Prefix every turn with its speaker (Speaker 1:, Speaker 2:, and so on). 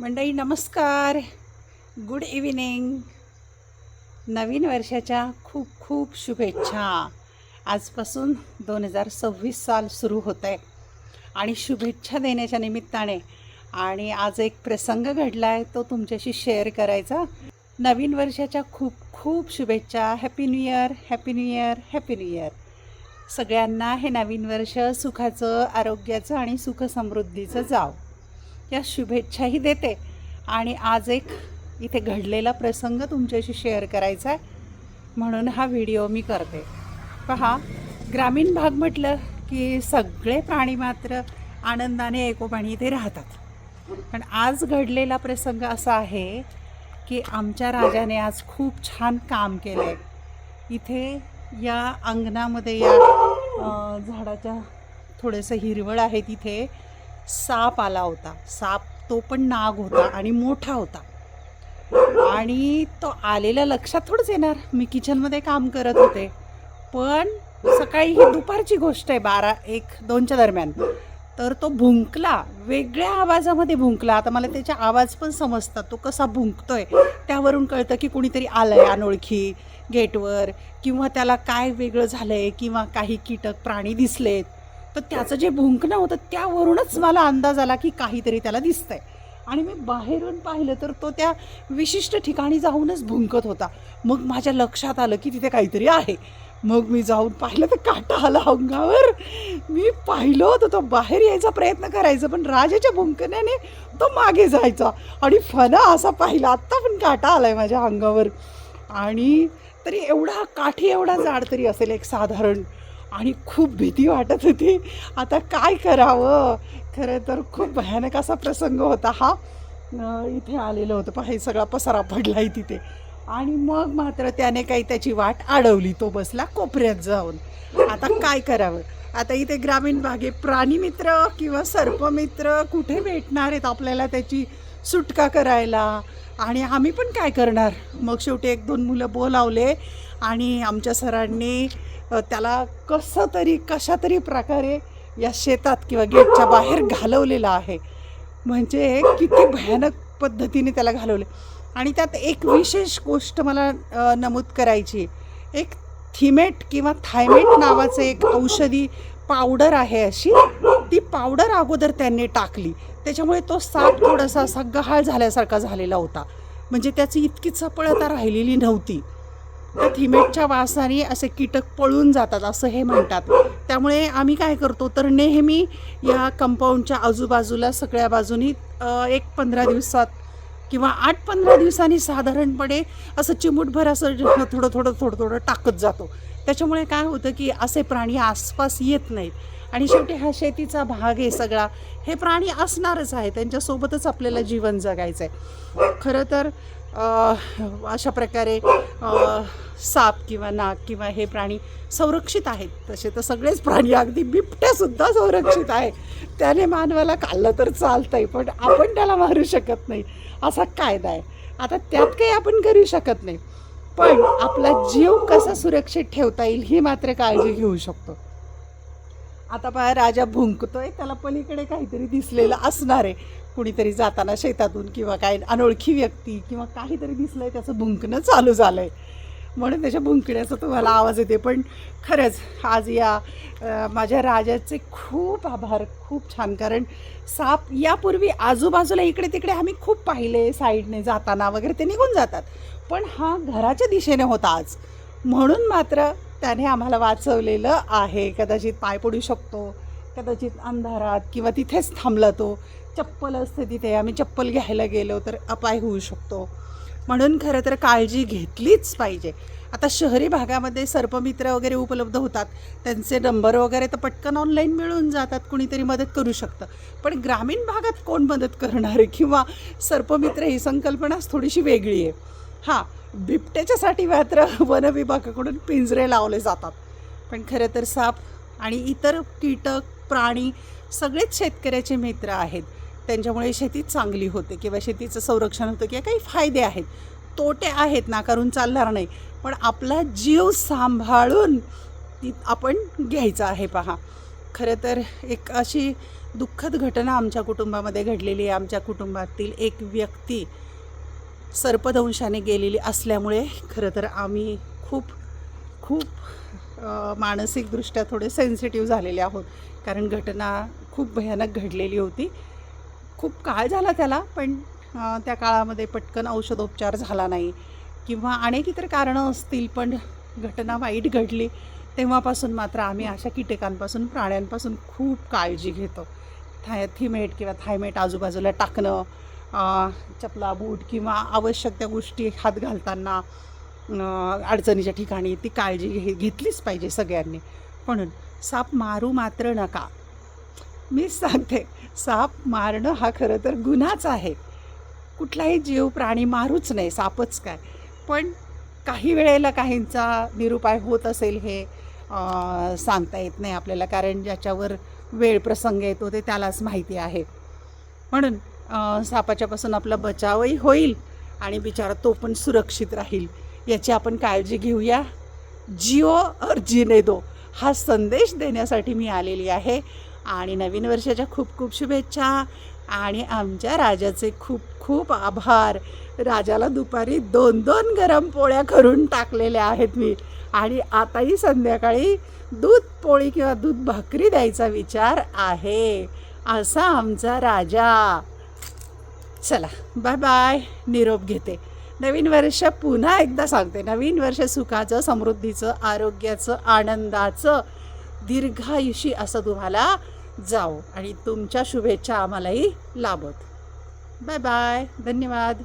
Speaker 1: मंडळी नमस्कार. Good evening नवीन वर्षाच्या खूप खूप शुभेच्छा. आजपासून दोन हजार सव्वीस साल सुरू होत आहे आणि शुभेच्छा देण्याच्या निमित्ताने आणि आज एक प्रसंग घडला आहे तो तुमच्याशी शेअर करायचा. नवीन वर्षाच्या खूप खूप शुभेच्छा. Happy new year happy new year happy new year सगळ्यांना हे नवीन वर्ष सुखाचं आरोग्याचं आणि सुखसमृद्धीचं जाव. या शुभेच्छाही देते. आणि आज एक इथे घडलेला प्रसंग तुमच्याशी शेअर करायचा आहे. म्हणून हा व्हिडिओ मी करते. पहा ग्रामीण भाग म्हटलं की सगळे प्राणी मात्र आनंदाने एकोपाणी इथे राहतात. पण आज घडलेला प्रसंग असा आहे की आमच्या राजाने आज खूप छान काम केलं आहे इथे या अंगणामध्ये या झाडाच्या थोडंसं हिरवळ आहे तिथे. साप आला होता. साप तो पण नाग होता आणि मोठा होता. आणि तो आलेला लक्षात थोडंच येणार. मी किचनमध्ये काम करत होते. पण सकाळी ही दुपारची गोष्ट आहे बारा एक दोनच्या दरम्यान. तर तो भुंकला. वेगळ्या आवाजामध्ये भुंकला. आता मला त्याचे आवाज पण समजतात. तो कसा भुंकतोय त्यावरून कळतं की कुणीतरी आलंय अनोळखी गेटवर किंवा त्याला काय वेगळं झालंय किंवा काही कीटक प्राणी दिसलेत. तर त्याचं जे भुंकणं होतं त्यावरूनच मला अंदाज आला की काहीतरी त्याला दिसतंय. आणि मी बाहेरून पाहिलं तर तो त्या विशिष्ट ठिकाणी जाऊनच भुंकत होता. मग माझ्या लक्षात आलं की तिथे काहीतरी आहे. मग मी जाऊन पाहिलं तर काटा आला अंगावर मी पाहिलं होतं तो बाहेर यायचा प्रयत्न करायचा पण राजाच्या भुंकण्याने तो मागे जायचा. आणि फना असा पाहिला आत्ता पण काटा आला आहे माझ्या अंगावर. आणि तरी एवढा काठी एवढा जाड तरी असेल एक साधारण आणि खूप भीती वाटत होती. आता काय करावं? खरं तर खूप भयानक असा प्रसंग होता हा. इथे आलेलं होतं पहा हे सगळा पसारा पडलाय तिथे. आणि मग मात्र त्याने काही त्याची वाट अडवली तो बसला कोपऱ्यात जाऊन. आता काय करावं? आता इथे ग्रामीण भागे प्राणीमित्र किंवा सर्पमित्र कुठे भेटणार आहेत? आपल्याला त्याची सुटका करायला. आणि आम्ही पण काय करणार? मग शेवटी एक दोन मुलं बोलावले आणि आमच्या सरांनी त्याला कसं तरी कशा तरी प्रकारे या शेतात किंवा गेटच्या बाहेर घालवलेलं आहे. म्हणजे किती भयानक पद्धतीने त्याला घालवले. आणि त्यात एक विशेष गोष्ट मला नमूद करायची. एक थिमेट किंवा थायमेट नावाचं एक औषधी पावडर आहे अशी. ती पावडर अगोदर त्यांनी टाकली. त्याच्यामुळे तो साप थोडासा असा गहाळ झाल्यासारखा झालेला होता. म्हणजे त्याची इतकी चपळता राहिलेली नव्हती. त्या थिमेटच्या वासाने असे कीटक पळून जातात असं हे म्हणतात. त्यामुळे आम्ही काय करतो तर नेहमी या कंपाऊंडच्या आजूबाजूला सगळ्या बाजूनी एक पंधरा दिवसात किंवा आठ पंधरा दिवसांनी साधारणपणे असं चिमूटभर असं थोडं थोडं थोडं थोडं टाकत जातो. त्याच्यामुळे काय होतं की असे प्राणी आसपास येत नाहीत. आणि शेवटी हा शेतीचा भाग आहे सगळा. हे प्राणी असणारच आहे त्यांच्यासोबतच आपल्याला जीवन जगायचं आहे खरं तर अशा प्रकारे साप किंवा नाग किंवा हे प्राणी संरक्षित आहेत. तसे तर सगळेच प्राणी अगदी बिबट्यासुद्धा संरक्षित आहे त्याने मानवाला खाल्लं तर चालतंय पण आपण त्याला मारू शकत नाही. असा कायदा आहे. आता त्यात काही आपण करू शकत नाही. पण आपला जीव कसा सुरक्षित ठेवता येईल ही मात्र काळजी घेऊ शकतो. आता पहा राजा भुंकतोय त्याला पलीकडे काहीतरी दिसलेलं असणार आहे. कुणीतरी जाताना शेतातून किंवा काय अनोळखी व्यक्ती किंवा काहीतरी दिसलंय त्याचं भुंकणं चालू झालंय. म्हणून त्याच्या भुंकण्याचा तुम्हाला आवाज येते पण खरंच आज या माझ्या राजाचे खूप आभार खूप छान. कारण साप यापूर्वी आजूबाजूला इकडे तिकडे आम्ही खूप पाहिले साईडने जाताना वगैरे ते निघून जातात. पण हा घराच्या दिशेने होता आज. म्हणून मात्र त्याने आम्हाला वाचवलेलं आहे. कदाचित पाय पडू शकतो कदाचित अंधारात किंवा तिथेच थांबला तो. चप्पल असते तिथे आम्ही चप्पल घ्यायला गेलो तर अपाय होऊ शकतो. म्हणून खरं तर काळजी घेतलीच पाहिजे. आता शहरी भागामध्ये सर्पमित्र वगैरे उपलब्ध होतात. त्यांचे नंबर वगैरे तर पटकन ऑनलाईन मिळून जातात कुणीतरी मदत करू शकतं. पण ग्रामीण भागात कोण मदत करणार? आहे किंवा सर्पमित्र ही संकल्पनाच थोडीशी वेगळी आहे. हां बिबट्याच्यासाठी मात्र वनविभागाकडून पिंजरे लावले जातात. पण खरं तर साप आणि इतर कीटक प्राणी सगळेच शेतकऱ्याचे मित्र आहेत. त्यांच्यामुळे शेती चांगली होते किंवा शेतीचं संरक्षण होतं किंवा काही फायदे आहेत. तोटे आहेत नाकारून चालणार नाही. पण आपला जीव सांभाळून ती आपण घ्यायचा आहे पहा. खरं तर एक अशी दुःखद घटना आमच्या कुटुंबामध्ये घडलेली आहे. आमच्या कुटुंबातील एक व्यक्ती सर्पदंशाने गेलेली असल्यामुळे खरं तर आम्ही खूप खूप मानसिकदृष्ट्या थोडे सेन्सिटिव्ह झालेले आहोत. कारण घटना खूप भयानक घडलेली होती. खूप काळ झाला त्याला पण त्या काळामध्ये पटकन औषधोपचार झाला नाही. किंवा अनेक इतर कारणं असतील पण घटना वाईट घडली तेव्हापासून मात्र आम्ही अशा कीटकांपासून प्राण्यांपासून खूप काळजी घेतो. थाय थिमेट किंवा थायमेट आजूबाजूला टाकणं चपला बूट किंवा आवश्यक त्या गोष्टी हात घालताना अडचणीच्या ठिकाणी ती काळजी घे घेतलीच पाहिजे सगळ्यांनी. म्हणून साप मारू मात्र नका. मीच सांगते साप मारणं हा खरं तर गुन्हाच आहे. कुठलाही जीव प्राणी मारूच नाही सापच काय. पण काही वेळेला काहींचा निरुपाय होत असेल हे सांगता येत नाही आपल्याला कारण ज्याच्यावर वेळ प्रसंग येतो ते त्यालाच माहिती आहे. म्हणून सापाच्यापासून आपला बचावही होईल आणि बिचारा तो पण सुरक्षित राहील. याची आपण काळजी घेऊया. जिओ और दो. हा संदेश देण्यासाठी मी आलेली आहे. आणि नवीन वर्षाच्या खूप खूप शुभेच्छा. आणि आमच्या राजाचे खूप खूप आभार. राजाला दुपारी दोन दोन गरम पोळ्या करून टाकलेल्या आहेत मी. आणि आताही संध्याकाळी दूध पोळी किंवा दूध भाकरी द्यायचा विचार आहे. असा आमचा राजा. चला बाय बाय निरोप घेते. नवीन वर्ष पुन्हा एकदा सांगते. नवीन वर्ष सुखाचं समृद्धीचं आरोग्याचं आनंदाचं दीर्घायुषी असं तुम्हाला जाओ आणि तुमच्या शुभेच्छा आम्हालाही लाभत. बाय बाय धन्यवाद.